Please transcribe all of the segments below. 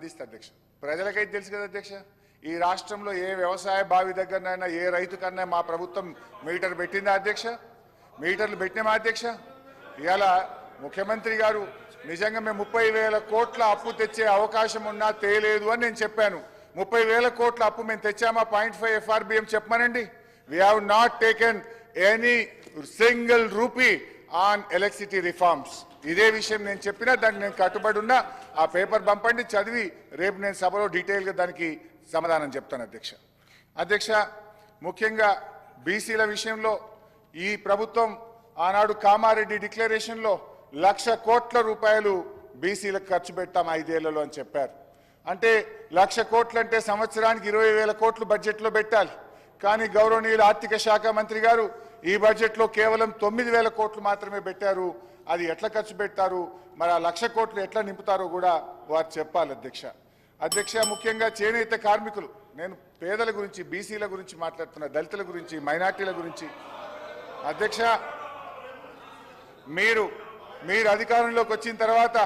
అందిస్తే అధ్యక్ష. ప్రజలకైతే తెలుసు కదా అధ్యక్ష ఈ రాష్ట్రంలో ఏ వ్యవసాయ బావి దగ్గరనైనా ఏ రైతుకన్నా మా ప్రభుత్వం మీటర్ పెట్టిందా అధ్యక్ష? మీటర్లు పెట్టినామా అధ్యక్ష? ఇవాళ ముఖ్యమంత్రి గారు నిజంగా మేము ముప్పై వేల కోట్ల అప్పు తెచ్చే అవకాశం ఉన్నా తేలేదు అని నేను చెప్పాను. ముప్పై వేల కోట్ల అప్పు మేము తెచ్చామా? పాయింట్ ఫైవ్ ఎఫ్ఆర్బిఎం చెప్పమనండి. We have not taken any single rupee on electricity reforms ఇదే విషయం నేను చెప్పినా దానికి నేను కట్టుబడి ఉన్నా ఆ పేపర్ పంపండి చదివి రేపు నేను సభలో డీటెయిల్గా దానికి సమాధానం చెప్తాను అధ్యక్ష. అధ్యక్ష ముఖ్యంగా బీసీల విషయంలో ఈ ప్రభుత్వం ఆనాడు కామారెడ్డి డిక్లరేషన్లో లక్ష కోట్ల రూపాయలు బీసీలకు ఖర్చు పెట్టాం ఐదేళ్ళలో అని చెప్పారు. అంటే లక్ష కోట్లు అంటే సంవత్సరానికి ఇరవై వేల కోట్లు బడ్జెట్లో పెట్టాలి. కానీ గౌరవనీయుల ఆర్థిక శాఖ మంత్రి గారు ఈ బడ్జెట్లో కేవలం తొమ్మిది వేల కోట్లు మాత్రమే పెట్టారు. అది ఎట్లా ఖర్చు పెట్టారు మరి ఆ లక్ష కోట్లు ఎట్లా నింపుతారో కూడా వారు చెప్పాలి అధ్యక్ష. అధ్యక్ష ముఖ్యంగా చేనేత కార్మికులు. నేను పేదల గురించి బీసీల గురించి మాట్లాడుతున్నా దళితుల గురించి మైనార్టీల గురించి. అధ్యక్ష మీరు మీరు అధికారంలోకి వచ్చిన తర్వాత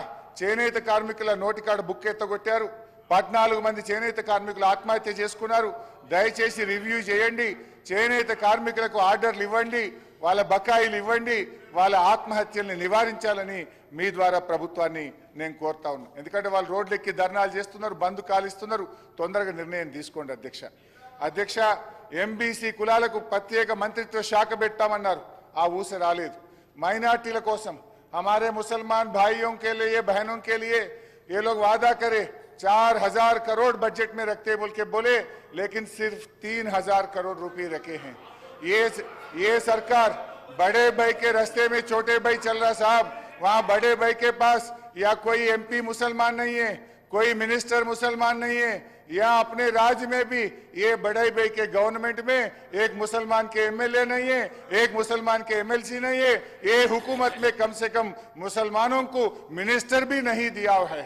చేనేత కార్మికుల నోటికాడ బుక్ ఎత్తగొట్టారు. పద్నాలుగు మంది చేనేత కార్మికులు ఆత్మహత్య చేసుకున్నారు. దయచేసి రివ్యూ చేయండి. చేనేత కార్మికులకు ఆర్డర్లు ఇవ్వండి. వాళ్ళ బకాయిలు ఇవ్వండి వాళ్ళ ఆత్మహత్యల్ని నివారించాలని మీ ద్వారా ప్రభుత్వాన్ని నేను కోరుతా ఉన్నా ఎందుకంటే వాళ్ళు రోడ్లు ఎక్కి ధర్నాలు చేస్తున్నారు బంద్ కాలిస్తున్నారు తొందరగా నిర్ణయం తీసుకోండి అధ్యక్ష అధ్యక్ష ఎంబీసీ కులాలకు ప్రత్యేక మంత్రిత్వ శాఖ పెట్టామన్నారు ఆ ఊస రాలేదు మైనార్టీల కోసం हमारे मुसलमान भाइयों के लिए बहनों के लिए ये लोग वादा करे चार हजार करोड़ बजट में रखते बोल के बोले लेकिन सिर्फ तीन हजार करोड़ रुपए रखे हैं ये ये सरकार बड़े भाई के रास्ते में छोटे भाई चल रहा साहब, वहाँ बड़े भाई के पास या कोई एमपी मुसलमान नहीं है, कोई मिनिस्टर मुसलमान नहीं है यहाँ अपने राज्य में भी ये बड़े भाई के गवर्नमेंट में एक मुसलमान के एमएलए नहीं है, एक मुसलमान के एमएलसी नहीं है, ये हुकूमत में कम से कम मुसलमानों को मिनिस्टर भी नहीं दिया है।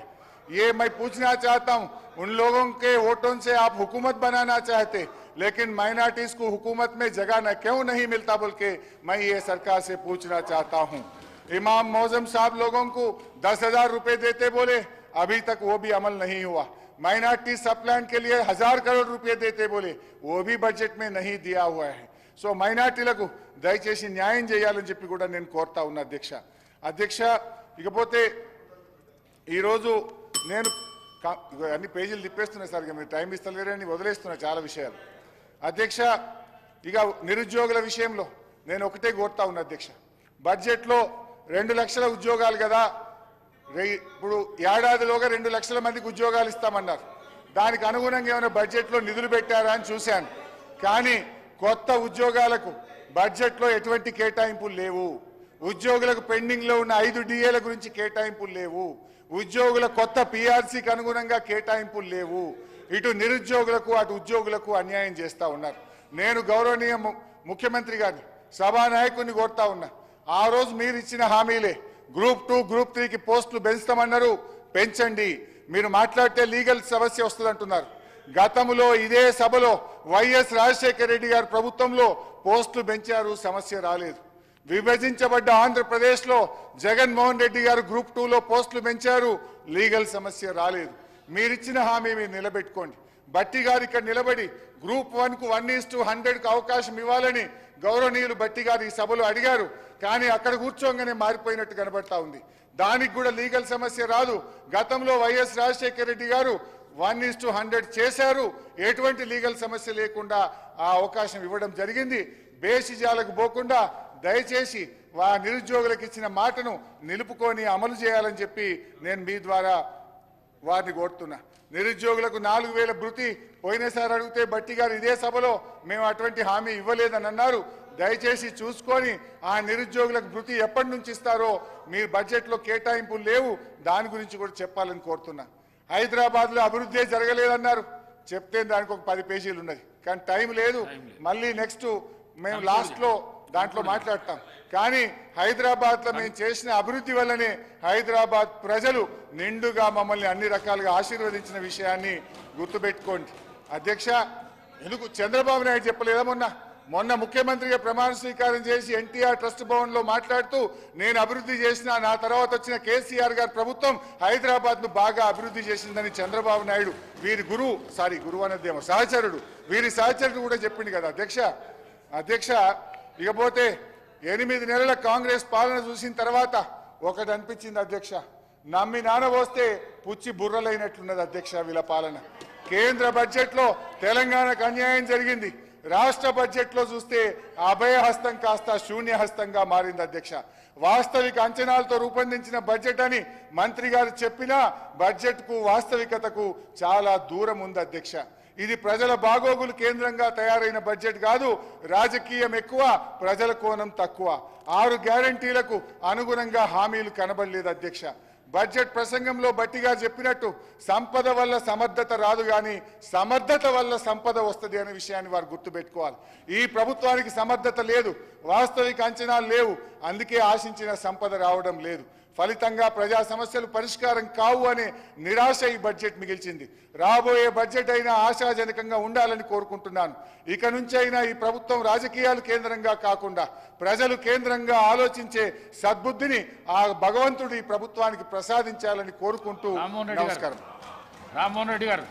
ये मैं पूछना चाहता हूँ, उन लोगों के वोटों से आप हुकूमत बनाना चाहते लेकिन माइनॉरिटीज को हुकूमत में जगह न क्यों नहीं मिलता बोल के मैं ये सरकार से पूछना चाहता हूँ इमाम मौजम साहब लोगों को दस हजार रुपए देते बोले अभी तक वो भी अमल नहीं हुआ माइनॉरिटी सब प्लान के लिए हजार करोड़ रुपए देते बोले वो भी बजट में नहीं दिया हुआ है సో మైనార్టీలకు దయచేసి న్యాయం చేయాలని చెప్పి కూడా నేను కోరుతా ఉన్నా అధ్యక్ష అధ్యక్ష ఇకపోతే ఈరోజు నేను కా- ఇగో అన్ని పేజీలు తిప్పేస్తున్నా సార్ ఇక మీరు టైం ఇస్తలేరని వదిలేస్తున్నా చాలా విషయాలు అధ్యక్ష ఇక నిరుద్యోగుల విషయంలో నేను ఒకటే కోరుతా ఉన్నా అధ్యక్ష. బడ్జెట్లో రెండు లక్షల ఉద్యోగాలు కదా ఇప్పుడు ఏడాదిలోగా రెండు లక్షల మందికి ఉద్యోగాలు ఇస్తామన్నారు. దానికి అనుగుణంగా ఏమైనా బడ్జెట్లో నిధులు పెట్టారా అని చూశాను. కానీ కొత్త ఉద్యోగాలకు బడ్జెట్లో ఎటువంటి కేటాయింపులు లేవు. ఉద్యోగులకు పెండింగ్లో ఉన్న ఐదు డిఏల గురించి కేటాయింపులు లేవు. ఉద్యోగుల కొత్త పీఆర్సీకి అనుగుణంగా కేటాయింపులు లేవు. ఇటు నిరుద్యోగులకు అటు ఉద్యోగులకు అన్యాయం చేస్తా ఉన్నారు. నేను గౌరవనీయ ము- ముఖ్యమంత్రి గారిని సభానాయకుడిని కోరుతా ఉన్నా. ఆ రోజు మీరు ఇచ్చిన హామీలే. గ్రూప్ టూ గ్రూప్ త్రీకి పోస్టులు పెంచుతామన్నారు. పెంచండి. మీరు మాట్లాడితే లీగల్ సమస్య వస్తుందంటున్నారు. గతంలో ఇదే సభలో వైఎస్ రాజశేఖర రెడ్డి గారు ప్రభుత్వంలో పోస్టులు పెంచారు. సమస్య రాలేదు. విభజించబడ్డ ఆంధ్రప్రదేశ్లో జగన్మోహన్ రెడ్డి గారు గ్రూప్ టూలో పోస్టులు పెంచారు. లీగల్ సమస్య రాలేదు. మీరిచ్చిన హామీ మీరు నిలబెట్టుకోండి. బట్టి గారు ఇక్కడ నిలబడి గ్రూప్ వన్కు వన్ ఈస్ టు హండ్రెడ్కు అవకాశం ఇవ్వాలని గౌరవనీయులు బట్టి గారు ఈ సభలో అడిగారు. కానీ అక్కడ కూర్చోగానే మారిపోయినట్టు కనబడతా ఉంది. దానికి కూడా లీగల్ సమస్య రాదు. గతంలో వైఎస్ రాజశేఖర రెడ్డి గారు వన్ ఈస్ టు హండ్రెడ్ చేశారు. ఎటువంటి లీగల్ సమస్య లేకుండా ఆ అవకాశం ఇవ్వడం జరిగింది. బేసిజాలకు పోకుండా దయచేసి వా నిరుద్యోగులకు ఇచ్చిన మాటను నిలుపుకొని అమలు చేయాలని చెప్పి నేను మీ ద్వారా వారిని కోరుతున్నా. నిరుద్యోగులకు నాలుగు వేల భృతి పోయినసారి అడిగితే బట్టి గారు ఇదే సభలో మేము అటువంటి హామీ ఇవ్వలేదని అన్నారు దయచేసి చూసుకొని ఆ నిరుద్యోగులకు భృతి ఎప్పటి నుంచి ఇస్తారో మీ బడ్జెట్లో కేటాయింపులు లేవు దాని గురించి కూడా చెప్పాలని కోరుతున్నా. హైదరాబాద్లో అభివృద్ధి జరగలేదన్నారు. చెప్తే దానికి ఒక పది పేజీలు ఉన్నది. కానీ టైం లేదు. మళ్ళీ నెక్స్ట్ మేము లాస్ట్లో దాంట్లో మాట్లాడతాం. కానీ హైదరాబాద్లో మేము చేసిన అభివృద్ధి వల్లనే హైదరాబాద్ ప్రజలు నిండుగా మమ్మల్ని అన్ని రకాలుగా ఆశీర్వదించిన విషయాన్ని గుర్తుపెట్టుకోండి. అధ్యక్ష ఎందుకు చంద్రబాబు నాయుడు చెప్పలేదా మొన్న? మొన్న ముఖ్యమంత్రిగా ప్రమాణ స్వీకారం చేసి ఎన్టీఆర్ ట్రస్ట్ భవన్లో మాట్లాడుతూ నేను అభివృద్ధి చేసిన నా తర్వాత వచ్చిన కేసీఆర్ గారి ప్రభుత్వం హైదరాబాద్ను బాగా అభివృద్ధి చేసిందని చంద్రబాబు నాయుడు. వీరి గురువు సారీ గురువు అనేదేమో సహచరుడు. వీరి సహచరుడు కూడా చెప్పింది కదా అధ్యక్ష? అధ్యక్ష ఇకపోతే ఎనిమిది నెలల కాంగ్రెస్ పాలన చూసిన తర్వాత ఒకటి అనిపించింది అధ్యక్ష. నమ్మి నానబోస్తే పుచ్చి బుర్రలైనట్లున్నది అధ్యక్ష వీళ్ళ పాలన. కేంద్ర బడ్జెట్లో తెలంగాణకు అన్యాయం జరిగింది. రాష్ట్ర బడ్జెట్లో చూస్తే అభయహస్తం కాస్త శూన్యహస్తంగా మారింది అధ్యక్ష. వాస్తవిక అంచనాలతో రూపొందించిన బడ్జెట్ అని మంత్రి గారు చెప్పినా బడ్జెట్కు వాస్తవికతకు చాలా దూరం ఉంది అధ్యక్ష. ఇది ప్రజల బాగోగులు కేంద్రంగా తయారైన బడ్జెట్ కాదు రాజకీయం ఎక్కువ ప్రజల కోణం తక్కువ. ఆరు గ్యారంటీలకు అనుగుణంగా హామీలు కనబడలేదు అధ్యక్ష. బడ్జెట్ ప్రసంగంలో బట్టిగా చెప్పినట్టు సంపద వల్ల సమర్థత రాదు కానీ సమర్థత వల్ల సంపద వస్తుంది అనే విషయాన్ని వారు గుర్తుపెట్టుకోవాలి. ఈ ప్రభుత్వానికి సమర్థత లేదు వాస్తవిక అంచనాలు లేవు అందుకే ఆశించిన సంపద రావడం లేదు. ఫలితంగా ప్రజా సమస్యలు పరిష్కారం కావు అనే నిరాశ ఈ బడ్జెట్ మిగిల్చింది. రాబోయే బడ్జెట్ అయినా ఆశాజనకంగా ఉండాలని కోరుకుంటున్నాను. ఇక నుంచి అయినా ఈ ప్రభుత్వం రాజకీయాలు కేంద్రంగా కాకుండా ప్రజలు కేంద్రంగా ఆలోచించే సద్బుద్ధిని ఆ భగవంతుడు ఈ ప్రభుత్వానికి ప్రసాదించాలని కోరుకుంటూ నమస్కారం. రామ్మోహన్ రెడ్డి గారు.